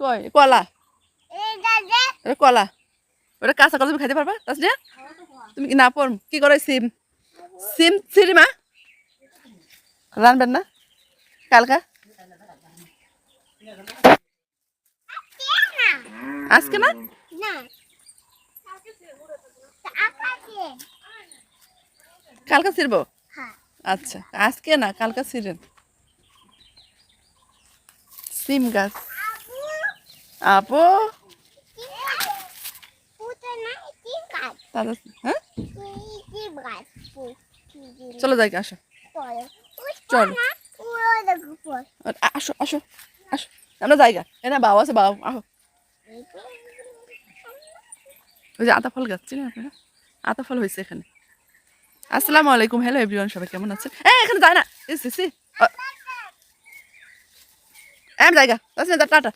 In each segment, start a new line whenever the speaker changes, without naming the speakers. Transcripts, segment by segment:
কই? কলা। কলা। ওটা কাঁচা কলা তুমি খাইতে পারবা? তাছাড়া তুমি কি না পর কি করে সিম? সিম সিরি মা। রানবেন না? কালকা? আজকে না? কালকা ছিড়বো
হ্যাঁ।
আচ্ছা আজকে না কালকা ছিড়েন সিম গাছ। আপু?
না
হ্যাঁ? চলো যাই আসো।
চলো। না
আসো আসো আসো। আমরা জায়গা। এ না, বাবা আছে, বাবা, আহো। ওই যে আতা ফল গাছ চিনি আপনারা? আতা ফল হয়েছে এখানে। আসসালামু আলাইকুম। হ্যালো এভরিওয়ান সবাই কেমন আছেন? এ, এখানে যায় না। ইস ইস এম জায়গা। আছে না টাটা।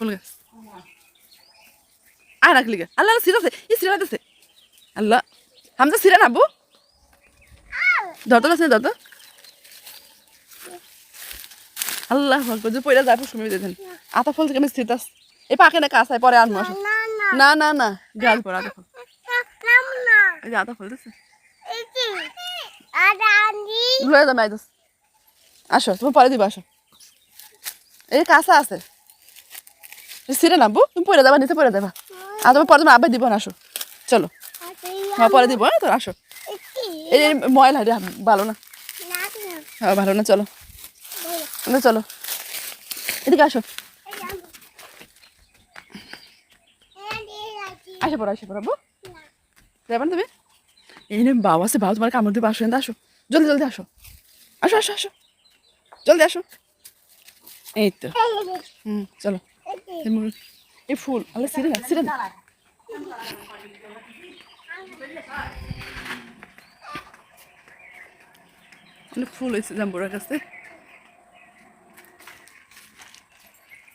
ফুল গাছ আর রাখলি গে। আল্লাহ আল্লাহ সিরাছে ই সিরা দিছে। আল্লাহ হামজা সিরা না আব্বু। ধরতো গাছ নেই ধরতো আল্লাহ ভগবান যে পয়লা যায় শুনে দিতেন আতা ফল থেকে আমি স্থির এই পাকে না কাঁচায় পরে
না না
না। পর আতা ফল। এই যে আতা ফল আসো তুমি পরে দিবা আসো। এই কাঁচা আছে। সিরে নাবো তুমি পরে যাবা নিচে পরে দেবা আর তোমার পরে তোমার আবার দিব না আসো। চলো। হ্যাঁ পরে দিব হ্যাঁ তো আসো। এই ময়লা রে ভালো না। হ্যাঁ ভালো না চলো। না চলো। এদিকে আসো। আসো পড়ো আসো পড়ো যাবে না তুমি? এই নে বাবা আছে বাবা তোমার কামড় দিবে আসো আসো। জলদি জলদি আসো। আসো আসো আসো। জলদি আসো। এই তো। হুম চলো। এই ফুল, আল্লাহ সিরে না সিরে না ফুল হয়েছে জাম্বুরার কাছে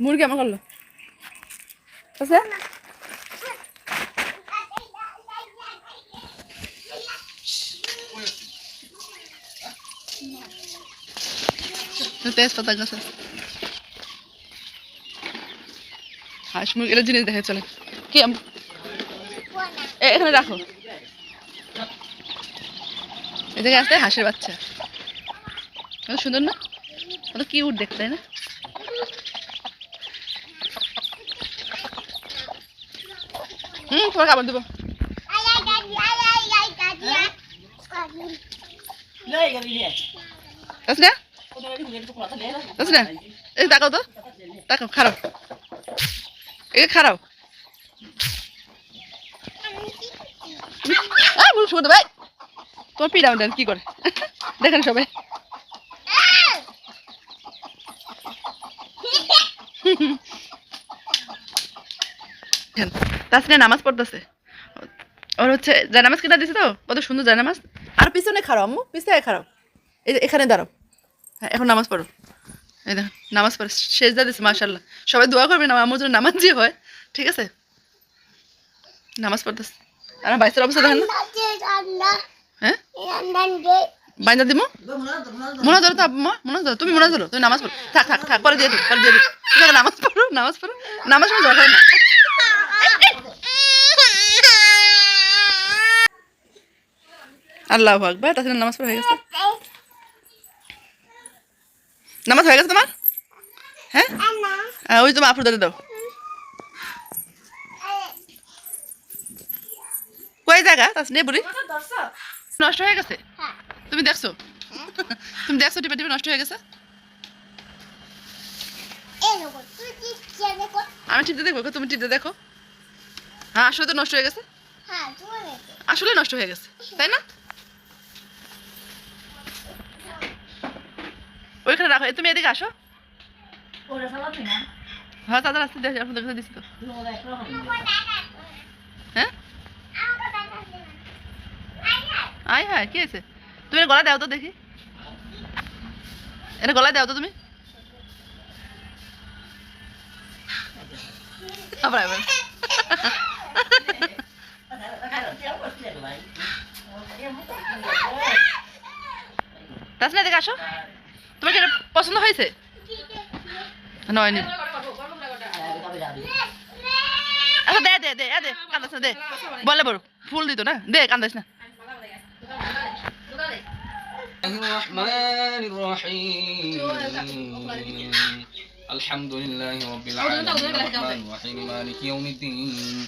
মুরগি আমার করল। আছে? তেজপাতা গাছ আছে। হাঁস মুরগি মুরগির জিনিস দেখে চলে কি এখানে রাখো। এদিকে আসতে হাঁসের বাচ্চা। কত সুন্দর না? কত কিউট দেখতে তাই না? হুম তোমার খাবার দেবো। আছে না। না এই তাকাও তো। তাকাও খারাপ। এই খারাপ ভাই তোমার পিড়া দেন কি করে? দেখেন সবাই। তাসনে নামাজ পড়তেছে। ওর হচ্ছে জানামাজ কেটা দিছে তো? কত সুন্দর জানামাজ আর পিছনে খারাপ আম্মু, পিছনে খারাপ এখানে দাঁড়াও। হ্যাঁ এখন নামাজ পড়ো। নামাজ পড়ো শেষ দা দিছে মাশাল্লাহ সবাই দোয়া করবে না আমার জন্য নামাজ যে হয়, ঠিক আছে? নামাজ পড়তেছে। আর বাইশের অবস্থা দেখেন হ্যাঁ? বাইন্দা দিমু? মনে ধরো তো মা, মনে ধরো, তুমি মনে ধরো, তুমি নামাজ পড়ো। থাক থাক থাক, পরে দিয়ে দিই পরে দিয়ে দিই আছে নামাজ পড়ো নামাজ পড়ো নামাজ পড়ো দরকার না। আল্লাহ আকবার তাছাড়া নামাজ পড়া হয়ে গেছে। নামাজ হয়ে গেছে তোমার? হ্যাঁ? আহ, ওই তোমার আপুর দাদা দাও। কয় জায়গা? তাছ নে বুড়ি। নষ্ট হয়ে গেছে? তুমি দেখছ? তুমি দেখছ টিপে টিপে নষ্ট হয়ে গেছে? আমি টিপতে দেখব তুমি টিপতে দেখো। হ্যাঁ আসলে তো নষ্ট হয়ে গেছে? আসলে নষ্ট হয়ে গেছে তাই না? ওইখানে রাখো। তুমি এদিকে আসো। হ্যাঁ তাদের আসতে দেখো আপনাদের কাছে দিচ্ছি তো। হ্যাঁ? আয় হ্যাঁ কি আছে তুমি গলা দাও তো দেখি। এটা দাও তো তুমি। আবার আবার। তাছাড়া এদিকে আসো। তোমার কি পছন্দ হয়েছে নয়নি আচ্ছা দে দে দে দে কান্দাস না দে বলে বড় ফুল দিত না দে কান্দাস না
الرحمن الرحيم الحمد لله رب العالمين الرحمن الرحيم مالك يوم الدين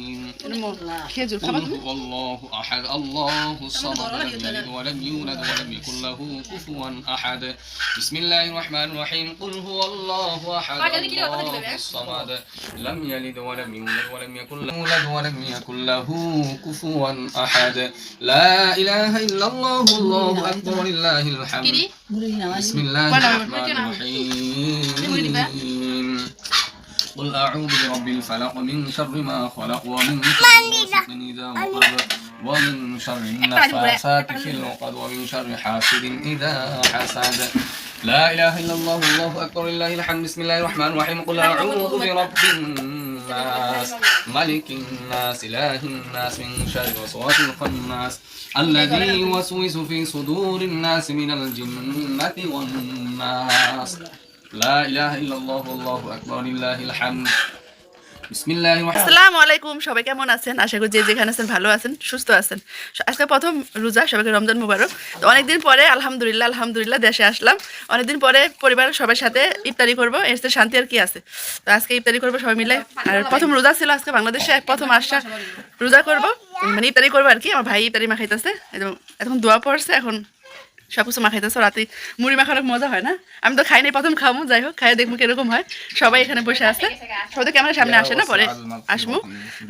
খেজুর খাবা তুমি
আল্লাহু আহাদ আল্লাহু সামাদ লাম ইয়ালিদ ওয়া লাম ইউলাদ ওয়া আহাদ বিসমিল্লাহির রহমানির রহিম কুল হুয়াল্লাহু আহাদ লা ইলাহা ইল্লাল্লাহু আল্লাহু আকবার লিল্লাহিল হামদ বিসমিল্লাহির রহমানির রহিম قل أعوذ برب الفلق من شر ما خلق ومن شر إذا وقب ومن شر النفاثات في العقد ومن شر حاسد إذا حسد. لا إله إلا الله الله أكبر لله الحمد. بسم الله الرحمن الرحيم. قل أعوذ برب الناس. ملك الناس إله الناس من شر الوسواس الخناس. الذي يوسوس في صدور الناس من الجنة والناس.
সবাই কেমন আছেন? আশা করি যেখানে আছেন ভালো আছেন, সুস্থ আছেন। আজকে প্রথম রোজা, সবাইকে রমজান মুবারক। তো অনেকদিন পরে, আলহামদুলিল্লাহ আলহামদুলিল্লাহ, দেশে আসলাম। অনেকদিন পরে পরিবারের সবার সাথে ইফতারি করব, এর শান্তি আর কি আছে। তো আজকে ইফতারি করব সবাই মিলে। আর প্রথম রোজা ছিল আজকে বাংলাদেশে, প্রথম আসা রোজা করব। মানে ইফতারি করব আর কি, আমার ভাই ইফতারি মাখাইতেছে। একদম এখন দোয়া পড়ছে, এখন সব কিছু মাখাইতেছে রাতে মুড়ি মাখার মজা হয় না? আমি তো খাই নাই প্রথম খাব যাই হোক খাই দেখব কীরকম হয়। সবাই এখানে বসে আছে। সবাই তো ক্যামেরার সামনে আসে না পরে আসব।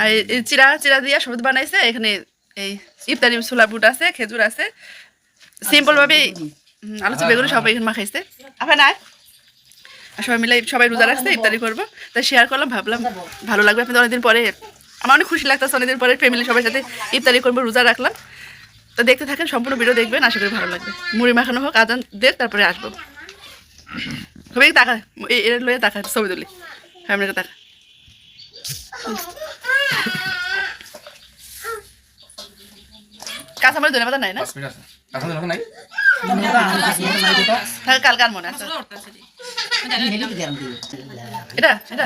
আর চিরা চিরা দিয়া সবুজ বানাইছে এখানে এই ইফতারি ছোলা বুট আছে খেজুর আছে। সিম্পল ভাবে উম, আলু বেগুন সবাই এখানে মাখাইছে। আপনার আর সবাই মিলে সবাই রোজা রাখছে ইফতারি করব। তাই শেয়ার করলাম ভাবলাম ভালো লাগবে। আপনাদের অনেকদিন পরে আমার অনেক খুশি লাগতেছে অনেকদিন পরে ফ্যামিলি সবার সাথে ইফতারি করব রোজা রাখলাম। তো দেখতে থাকেন সম্পূর্ণ ভিডিও দেখবেন আশা করি ভালো লাগবে। মুড়ি মাখানো হোক আদান দেখ তারপরে আসব। খুবই টাকা এর লোয়ে টাকা ছবি তুলি। ফ্যামিলিকে টাকা কাঁচা ধনে পাতা নাই না? কালকার মনে আছে। এটা এটা।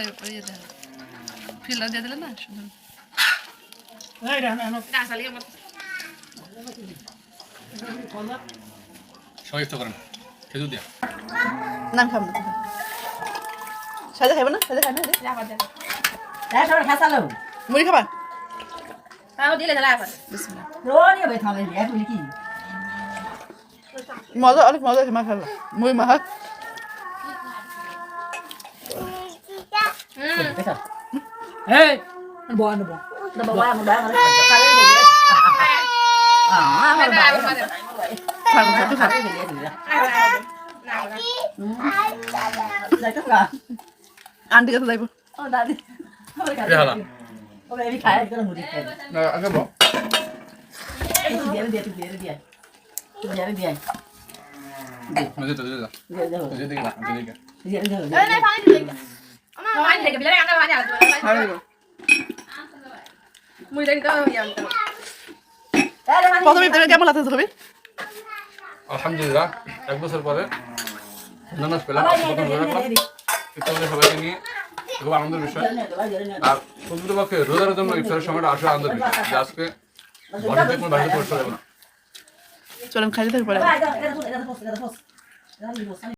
ওই ইয়ে যাবে। ফিল্টার দিয়ে দিলে না সুন্দর
না
সবাই করেন খেজুর দিয়া
নাম খাব না সাজা খাইবো না সাজা খাই না মুড়ি খাবা মজা অনেক মজা আছে মা খাব মুড়ি মা হাত থাকো থাকো থাকো আন্টি কাছে যাইবো
না আগে বল মজে তো দিলা মজে দিলা মজে দিলা
মাই থেকে বিলে আঙ্গা মানি আসবে
ভালো লাগবে
মুই দেখ তো ইয়াম
প্রথমে ইফতারে কেমন লাগতেছে
আলহামদুলিল্লাহ এক বছর পরে নামাজ পেলাম। ইফতার করে সবাইকে নিয়ে খুব আনন্দের বিষয়। আর প্রকৃতপক্ষে রোজার জন্য ইফতারের সময়টা আসলে আনন্দের বিষয় যে আজকে বাড়িতে কোনো বাড়িতে পরিষ্কার হবে না।
চলেন খাইতে থাকব পরে